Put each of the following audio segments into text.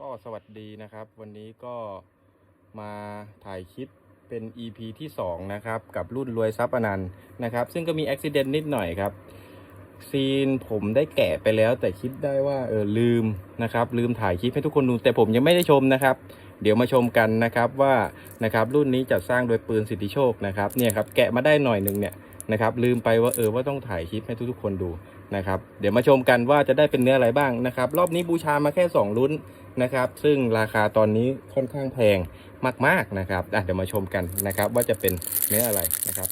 ก็สวัสดีนะครับ วันนี้ก็มาถ่ายคลิปเป็น EP ที่ 2 นะครับ กับรุ่นรวยทรัพย์อนันต์นะครับ ซึ่งก็มีอุบิเหตุนิดหน่อยครับ ซีนผมได้แกะไปแล้วแต่คิดได้ว่าเออลืมนะครับ ลืมถ่ายคลิปให้ทุกคนดูแต่ผมยังไม่ได้ชมนะครับ เดี๋ยวมาชมกันนะครับว่านะครับรุ่นนี้จัดสร้างโดยปืนสิทธิโชคนะครับเนี่ยครับแกะมาได้หน่อยหนึ่งเนี่ยนะครับลืมไปว่าเออว่าต้องถ่ายคลิปให้ทุกๆคนดูนะครับ เดี๋ยวมาชมกันว่าจะได้เป็นเนื้ออะไรบ้างนะครับ รอบนี้บูชามาแค่2รุ่น นะครับ ซึ่งราคาตอนนี้ค่อนข้างแพงมากๆนะครับเดี๋ยวมาชมกันนะครับ ว่าจะเป็นเนื้ออะไรนะครับ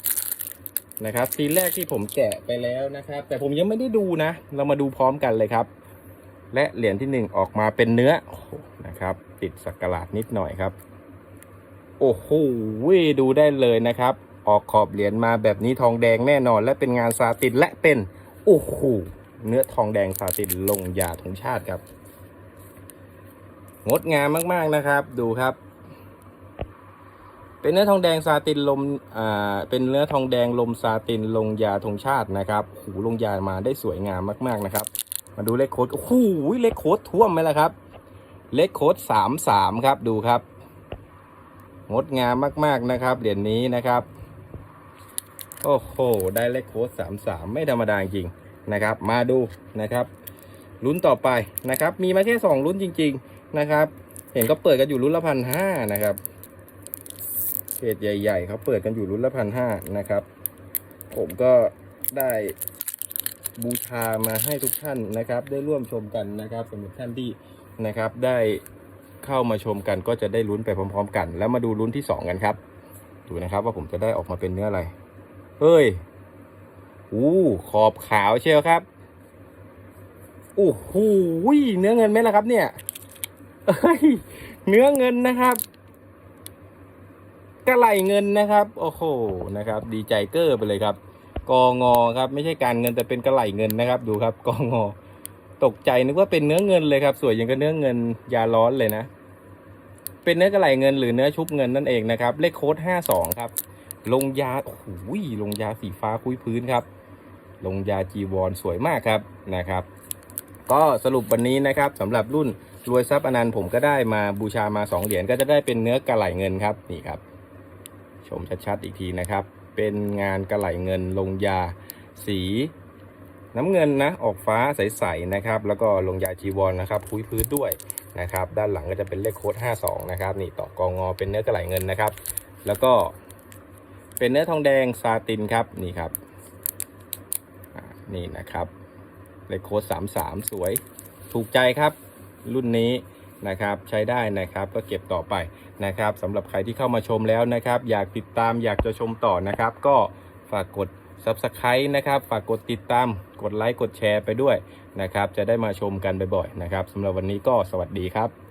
นะครับซีนแรกที่ผมแกะไปแล้วนะครับ แต่ผมยังไม่ได้ดูนะ เรามาดูพร้อมกันเลยครับ และเหรียญที่หนึ่งออกมาเป็นเนื้อนะครับ ติดสักการาดนิดหน่อยครับ โอ้โหดูได้เลยนะครับ ออกขอบเหรียญมาแบบนี้ทองแดงแน่นอน และเป็นงานซาตินและเป็นโอ้โหเนื้อทองแดงซาตินลงยาธงชาติครับ งดงามมากๆนะครับ ดูครับ เป็นเนื้อทองแดงซาตินลมอ่าเป็นเนื้อทองแดงลมซาตินลงยาธงชาตินะครับหูลงยามาได้สวยงามมากๆนะครับ มาดูเลขโค้ดโอ้โหเลขโค้ดท่วมไหมล่ะครับ เลขโค้ดสามสามครับดูครับ งดงามมากๆนะครับเหรียญนี้นะครับโอ้โห ได้เลขโค้ดสามสามไม่ธรรมดาจริงนะครับ มาดูนะครับลุ้นต่อไปนะครับ มีมาแค่สองลุ้นจริง ๆ นะครับ เห็นก็เปิดกันอยู่ลุ้นละพันห้านะครับเพจใหญ่ ๆเขาเปิดกันอยู่รุ่นละพันห้านะครับ ผมก็ได้บูชามาให้ทุกท่านนะครับ ได้ร่วมชมกันนะครับสำหรับท่านที่นะครับ ได้เข้ามาชมกันก็จะได้ลุ้นไปพร้อม ๆ กัน แล้วมาดูลุ้นที่สองกันครับ ดูนะครับว่าผมจะได้ออกมาเป็นเนื้ออะไรเฮ้ยอู้ขอบขาวเชียวครับโอ้โหเนื้อเงินไหมล่ะครับเนี่ย เนื้อเงินนะครับกระไหลเงินนะครับ โอ้โหนะครับ ดีใจเกอร์ไปเลยครับ กองอครับ ไม่ใช่การเงินแต่เป็นกระไหลเงินนะครับ ดูครับ กองอตกใจนึกว่าเป็นเนื้อเงินเลยครับ สวยอย่างกับเนื้อเงินยาร้อนเลยนะ เป็นเนื้อกระไหลเงินหรือเนื้อชุบเงินนั่นเองนะครับ เลขโค้ดห้าสองครับ ลงยาโอ้โหลงยาสีฟ้าคุยพื้นครับ ลงยาจีวรสวยมากครับนะครับ ก็สรุปวันนี้นะครับสำหรับรุ่นรวยทรัพย์อนันต์ผมก็ได้มาบูชามาสองเหรียญก็จะได้เป็นเนื้อกระไหลเงินครับนี่ครับ ชมชัดๆอีกทีนะครับ เป็นงานกระไหลเงินลงยาสีน้ำเงินนะออกฟ้าใสๆนะครับ แล้วก็ลงยาจีวรนนะครับพุ้ยพื้นด้วยนะครับ ด้านหลังก็จะเป็นเลขโค้ด52 นะครับ นี่ต่อกองอเป็นเนื้อกระไหลเงินนะครับ แล้วก็เป็นเนื้อทองแดงซาตินครับนี่ครับนี่นะครับ เลขโค้ด33 สวย ถูกใจครับ รุ่นนี้นะครับใช้ได้นะครับก็เก็บต่อไปนะครับสำหรับใครที่เข้ามาชมแล้วนะครับ อยากติดตามอยากจะชมต่อนะครับ ก็ฝากกด Subscribe นะครับ ฝากกดติดตามกดไลค์กดแชร์ไปด้วยนะครับ จะได้มาชมกันบ่อยๆนะครับสำหรับวันนี้ก็สวัสดีครับ